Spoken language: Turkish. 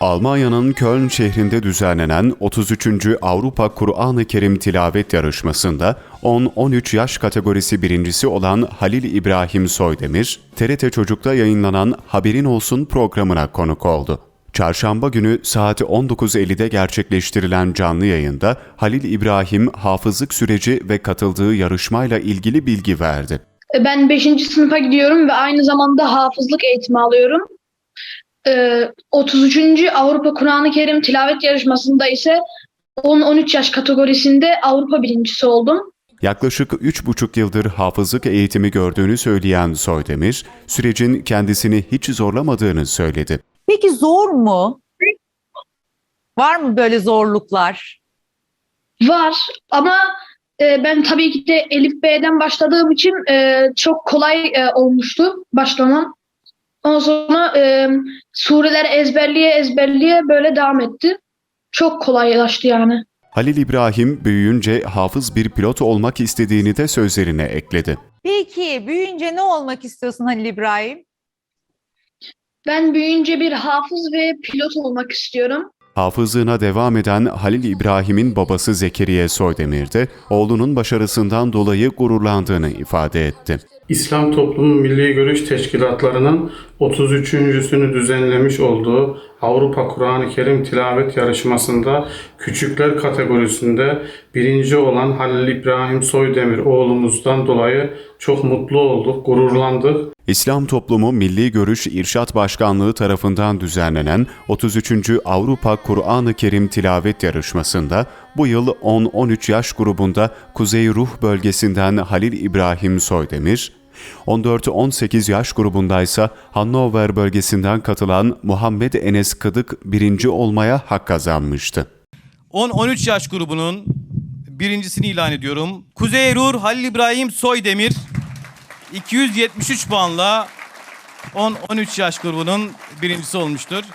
Almanya'nın Köln şehrinde düzenlenen 33. Avrupa Kur'an-ı Kerim Tilavet Yarışması'nda 10-13 yaş kategorisi birincisi olan Halil İbrahim Soydemir, TRT Çocuk'ta yayınlanan Haberin Olsun programına konuk oldu. Çarşamba günü saat 19.50'de gerçekleştirilen canlı yayında Halil İbrahim hafızlık süreci ve katıldığı yarışmayla ilgili bilgi verdi. Ben 5. sınıfa gidiyorum ve aynı zamanda hafızlık eğitimi alıyorum. Ee, 33. Avrupa Kur'an-ı Kerim tilavet yarışmasında ise 10-13 yaş kategorisinde Avrupa birincisi oldum. Yaklaşık 3,5 yıldır hafızlık eğitimi gördüğünü söyleyen Soydemir, sürecin kendisini hiç zorlamadığını söyledi. Peki zor mu? Var mı böyle zorluklar? Var ama e, ben tabii ki de Elif B'den başladığım için e, çok kolay e, olmuştu başlamam. Ondan sonra e, sureler ezberliye ezberliye böyle devam etti. Çok kolaylaştı yani. Halil İbrahim büyüyünce hafız bir pilot olmak istediğini de sözlerine ekledi. Peki büyüyünce ne olmak istiyorsun Halil İbrahim? Ben büyüyünce bir hafız ve pilot olmak istiyorum. Hafızlığına devam eden Halil İbrahim'in babası Zekeriye Soydemir de oğlunun başarısından dolayı gururlandığını ifade etti. İslam Toplumu Milli Görüş Teşkilatlarının 33.sünü düzenlemiş olduğu Avrupa Kur'an-ı Kerim Tilavet Yarışması'nda küçükler kategorisinde birinci olan Halil İbrahim Soydemir oğlumuzdan dolayı çok mutlu olduk, gururlandık. İslam Toplumu Milli Görüş İrşat Başkanlığı tarafından düzenlenen 33. Avrupa Kur'an-ı Kerim Tilavet Yarışması'nda bu yıl 10-13 yaş grubunda Kuzey Ruh bölgesinden Halil İbrahim Soydemir, 14-18 yaş grubunda ise Hannover bölgesinden katılan Muhammed Enes Kıdık birinci olmaya hak kazanmıştı. 10-13 yaş grubunun birincisini ilan ediyorum. Kuzey Erur Halil İbrahim Soydemir 273 puanla 10-13 yaş grubunun birincisi olmuştur.